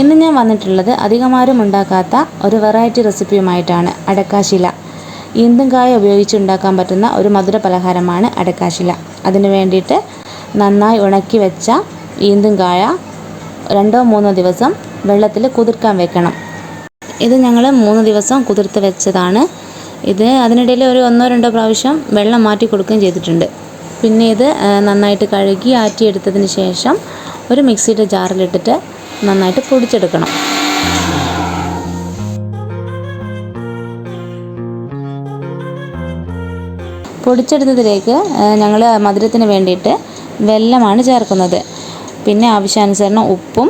ഇന്ന് ഞാൻ വന്നിട്ടുള്ളത് അധികമാരും ഉണ്ടാക്കാത്ത ഒരു വെറൈറ്റി റെസിപ്പിയുമായിട്ടാണ് അടക്കാശില. ഈന്തും കായ ഉപയോഗിച്ച് ഉണ്ടാക്കാൻ പറ്റുന്ന ഒരു മധുര പലഹാരമാണ് അടക്കാശില. അതിന് വേണ്ടിയിട്ട് നന്നായി ഉണക്കി വെച്ച ഈന്തും കായ രണ്ടോ മൂന്നോ ദിവസം വെള്ളത്തിൽ കുതിർക്കാൻ വെക്കണം. ഇത് ഞങ്ങൾ മൂന്ന് ദിവസം കുതിർത്ത് വെച്ചതാണ്. ഇത് അതിനിടയിൽ ഒരു ഒന്നോ രണ്ടോ പ്രാവശ്യം വെള്ളം മാറ്റി കൊടുക്കുകയും ചെയ്തിട്ടുണ്ട്. പിന്നെ ഇത് നന്നായിട്ട് കഴുകി ആറ്റിയെടുത്തതിന് ശേഷം ഒരു മിക്സിയുടെ ജാറിലിട്ടിട്ട് നന്നായിട്ട് പൊടിച്ചെടുക്കണം. പൊടിച്ചെടുത്തതിലേക്ക് ഞങ്ങൾ മധുരത്തിന് വേണ്ടിയിട്ട് വെല്ലമാണ് ചേർക്കുന്നത്. പിന്നെ ആവശ്യാനുസരണം ഉപ്പും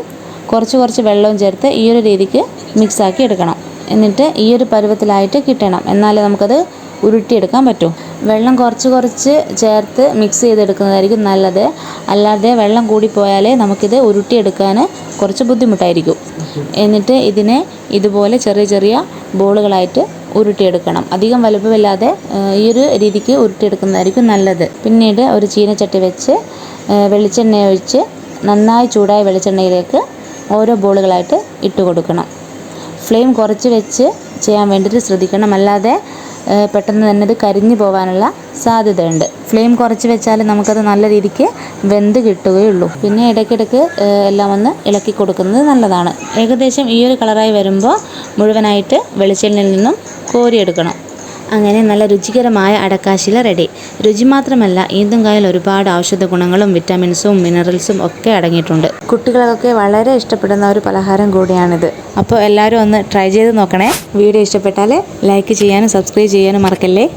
കുറച്ച് കുറച്ച് വെള്ളവും ചേർത്ത് ഈ ഒരു രീതിക്ക് മിക്സാക്കി എടുക്കണം. എന്നിട്ട് ഈ ഒരു പരുവത്തിലായിട്ട് കിട്ടണം. എന്നാലേ നമുക്കത് ഉരുട്ടിയെടുക്കാൻ പറ്റും. വെള്ളം കുറച്ച് കുറച്ച് ചേർത്ത് മിക്സ് ചെയ്തെടുക്കുന്നതായിരിക്കും നല്ലത്. അല്ലാതെ വെള്ളം കൂടിപ്പോയാലേ നമുക്കിത് ഉരുട്ടിയെടുക്കാൻ കുറച്ച് ബുദ്ധിമുട്ടായിരിക്കും. എന്നിട്ട് ഇതിനെ ഇതുപോലെ ചെറിയ ചെറിയ ബോളുകളായിട്ട് ഉരുട്ടിയെടുക്കണം. അധികം വലുപ്പമില്ലാതെ ഈ ഒരു രീതിക്ക് ഉരുട്ടിയെടുക്കുന്നതായിരിക്കും നല്ലത്. പിന്നീട് ഒരു ചീനച്ചട്ടി വെച്ച് വെളിച്ചെണ്ണ ഒഴിച്ച് നന്നായി ചൂടായ വെളിച്ചെണ്ണയിലേക്ക് ഓരോ ബോളുകളായിട്ട് ഇട്ട് കൊടുക്കണം ഫ്ലെയിം കുറച്ച് വെച്ച് ചെയ്യാൻ വേണ്ടിയിട്ട് ശ്രദ്ധിക്കണം. അല്ലാതെ പെട്ടെന്ന് തന്നെ ഇത് കരിഞ്ഞു പോകാനുള്ള സാധ്യതയുണ്ട്. ഫ്ലെയിം കുറച്ച് വെച്ചാൽ നമുക്കത് നല്ല രീതിക്ക് വെന്ത് കിട്ടുകയുള്ളൂ. പിന്നെ ഇടയ്ക്കിടയ്ക്ക് എല്ലാം ഒന്ന് ഇളക്കി കൊടുക്കുന്നത് നല്ലതാണ്. ഏകദേശം ഈ ഒരു കളറായി വരുമ്പോൾ മുഴുവനായിട്ട് വെളിച്ചെണ്ണയിൽ നിന്നും കോരിയെടുക്കണം. അങ്ങനെ നല്ല രുചികരമായ അടക്കാശില റെഡി രുചി മാത്രമല്ല ഈന്തുംകായിൽ ഒരുപാട് ഔഷധ ഗുണങ്ങളും വിറ്റാമിൻസും മിനറൽസും ഒക്കെ അടങ്ങിയിട്ടുണ്ട്. കുട്ടികൾക്കൊക്കെ വളരെ ഇഷ്ടപ്പെടുന്ന ഒരു പലഹാരം കൂടിയാണിത്. അപ്പോൾ എല്ലാവരും ഒന്ന് ട്രൈ ചെയ്ത് നോക്കണേ. വീഡിയോ ഇഷ്ടപ്പെട്ടാൽ ലൈക്ക് ചെയ്യാനും സബ്സ്ക്രൈബ് ചെയ്യാനും മറക്കല്ലേ?